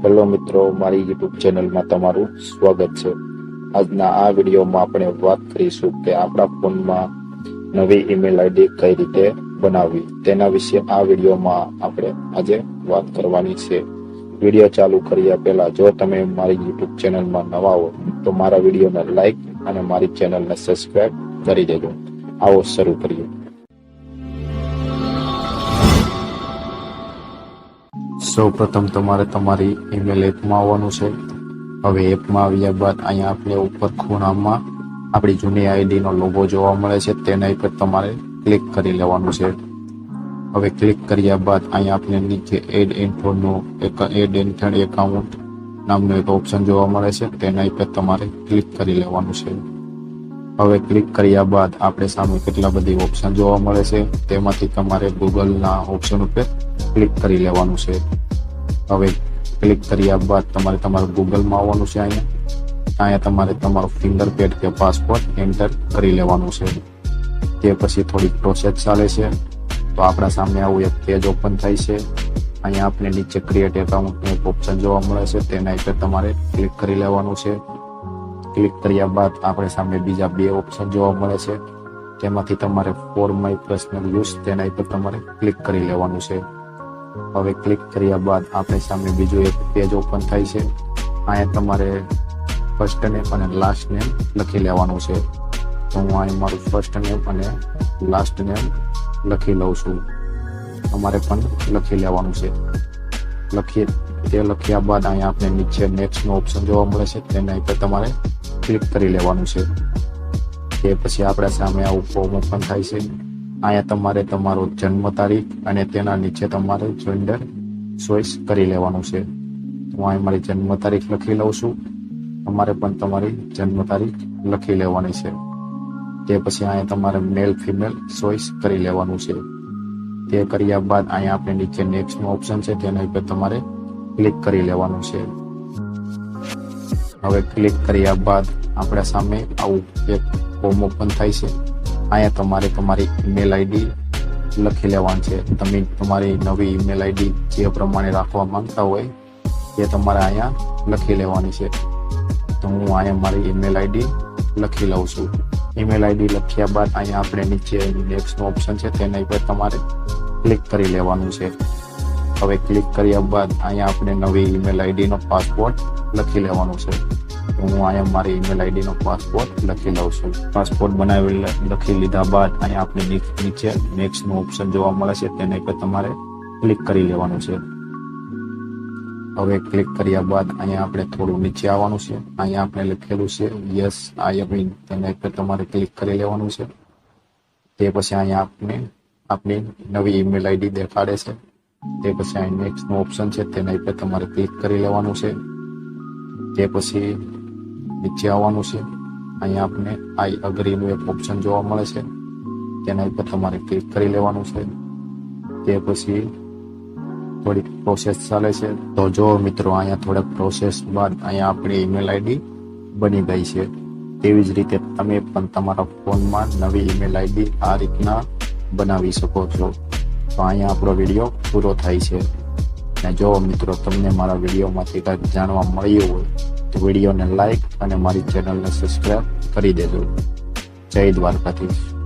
Hello મિત્રો, મારી YouTube ચેનલમાં તમારું સ્વાગત છે. આજના આ વિડીયોમાં આપણે વાત કરીશું કે આપણા ફોનમાં નવી ઈમેલ આઈડી કઈ રીતે બનાવવી. તેના વિશે આ વિડીયોમાં આપણે આજે વાત કરવાની છે. વીડિયો ચાલુ કર્યા પહેલા, જો તમે મારી યુટ્યુબ ચેનલમાં નવા હો, તો મારા વિડીયોને લાઈક અને મારી ચેનલને સબસ્ક્રાઇબ કરી દેજો. આવો શરૂ કરીએ. સૌ પ્રથમ તમારે તમારી ઈમેલ એપમાં આવવાનું છે. હવે એપમાં આવ્યા બાદ અહીંયા આપણે ઉપર ખૂણામાં આપણી જૂની આઈડીનો લોગો જોવા મળે છે. તેના પર તમારે ક્લિક કરી લેવાનું છે. હવે ક્લિક કર્યા બાદ અહીંયા આપણે નીચે એડ ઇન્ફોનું એક એડ ઇન્ફોન એકાઉન્ટ નામનું એક ઓપ્શન જોવા મળે છે. તેના ઉપર તમારે ક્લિક કરી લેવાનું છે. હવે ક્લિક કર્યા બાદ આપણે સામે કેટલા બધી ઓપ્શન જોવા મળે છે. તેમાંથી તમારે ગૂગલના ઓપ્શન ઉપર ક્લિક કરી લેવાનું છે. હવે ક્લિક કર્યા બાદ તમારે તમારું ગૂગલમાં આવવાનું છે અહીંયા. અહીંયા તમારે તમારો ફિંગરપ્રિન્ટ કે પાસપોર્ટ એન્ટર કરી લેવાનું છે. તે પછી થોડીક પ્રોસેસ ચાલે છે. તો આપણા સામે આવું એક પેજ ઓપન થાય છે. અહીંયા આપણે નીચે ક્રિએટ એકાઉન્ટનું એક ઓપ્શન જોવા મળે છે. તેના ઉપર તમારે ક્લિક કરી લેવાનું છે. ક્લિક કર્યા બાદ આપણે સામે બીજા બે ઓપ્શન જોવા મળે છે. તેમાંથી તમારે ફોર માય પર્સનલ યુઝ તેના ઉપર તમારે ક્લિક કરી લેવાનું છે. હવે ક્લિક કર્યા બાદ આપણી સામે બીજું એક પેજ ઓપન થાય છે. અહીંયા તમારે ફર્સ્ટ નેમ અને લાસ્ટ નેમ લખી લેવાનું છે. તો હું અહીં મારું ફર્સ્ટ નેમ અને લાસ્ટ નેમ લખી લઉં છું. તમારે પણ લખી લેવાનું છે. લખીએ તે લખ્યા બાદ અહીંયા આપણે નીચે નેક્સ્ટનો ઓપ્શન જોવા મળે છે. તેના પર તમારે ક્લિક કરી લેવાનું છે. તે પછી આપણા સામે આવું ફોર્મ ઓપન થાય છે. અહીંયા તમારે તમારો જન્મ તારીખ અને તેના નીચે તમારે જેન્ડર ચોઈસ કરી લેવાનું છે. હું અહીં મારી જન્મ તારીખ લખી લઉં છું. તમારે પણ તમારી જન્મ તારીખ લખી લેવાની છે. તે પછી અહીંયા તમારે મેલ ફિમેલ ચોઈસ કરી લેવાનું છે. તે કર્યા બાદ અહીંયા આપણે નીચે નેક્સ્ટનું ઓપ્શન છે, તેના ઉપર તમારે ક્લિક કરી લેવાનું છે. હવે ક્લિક કર્યા બાદ આપણા સામે આવું એક ફોર્મ ઓપન થાય છે. અહીંયા તમારે તમારી ઈમેલ આઈડી લખી લેવાની છે. તમે તમારી નવી ઈમેલ આઈડી જે પ્રમાણે રાખવા માંગતા હોય તે તમારે અહીંયા લખી લેવાની છે. તો હું અહીંયા મારી ઈમેલ આઈડી લખી લઉં છું. ઈમેલ આઈડી લખ્યા બાદ અહીંયા આપણે નીચે નેક્સ્ટનું ઓપ્શન છે તેના પર તમારે ક્લિક કરી લેવાનું છે. હવે ક્લિક કર્યા બાદ અહીંયા આપણે નવી ઈમેલ આઈડીનો પાસવર્ડ લખી લેવાનો છે. હું અહીંયા મારી ઈમેલ આઈડીનો પાસપોર્ટ લખી લઉં છું. પાસપોર્ટ બનાવી લખી લીધા બાદ અહીંયા આપણે નીચે નેક્સ્ટનું ઓપ્શન જોવા મળે છે. તેને પર તમારે ક્લિક કરી લેવાનું છે. હવે ક્લિક કર્યા બાદ અહીંયા આપણે થોડું નીચે આવવાનું છે. અહીંયા આપણે લખેલું છે યસ આઈ અમીન તેને પર તમારે ક્લિક કરી લેવાનું છે. તે પછી અહીંયા આપણે આપણી નવી ઈમેલ આઈડી દેખાડે છે. તે પછી અહીં નેક્સ્ટનું ઓપ્શન છે. તેના પર તમારે ક્લિક કરી લેવાનું છે. તે પછી નીચે આવવાનું છે. અહીંયા આપને આઈ અગ્રીનું એક ઓપ્શન જોવા મળે છે. તેના ઉપર તમારે ક્લિક કરી લેવાનું છે. તે પછી થોડીક પ્રોસેસ ચાલે છે. તો જો મિત્રો અહીંયા થોડાક પ્રોસેસ બાદ અહીંયા આપણી ઈમેલ આઈડી બની ગઈ છે. તેવી જ રીતે તમે પણ તમારા ફોનમાં નવી ઈમેલ આઈડી આ રીતના બનાવી શકો છો. તો અહીંયા આપણો વીડિયો પૂરો થાય છે. અને જો મિત્રો તમને મારા વિડીયોમાંથી કંઈક જાણવા મળ્યું હોય વિડીયોને લાઈક અને મારી ચેનલને સબસ્ક્રાઈબ કરી દેજો. જય દ્વારકાધીશ.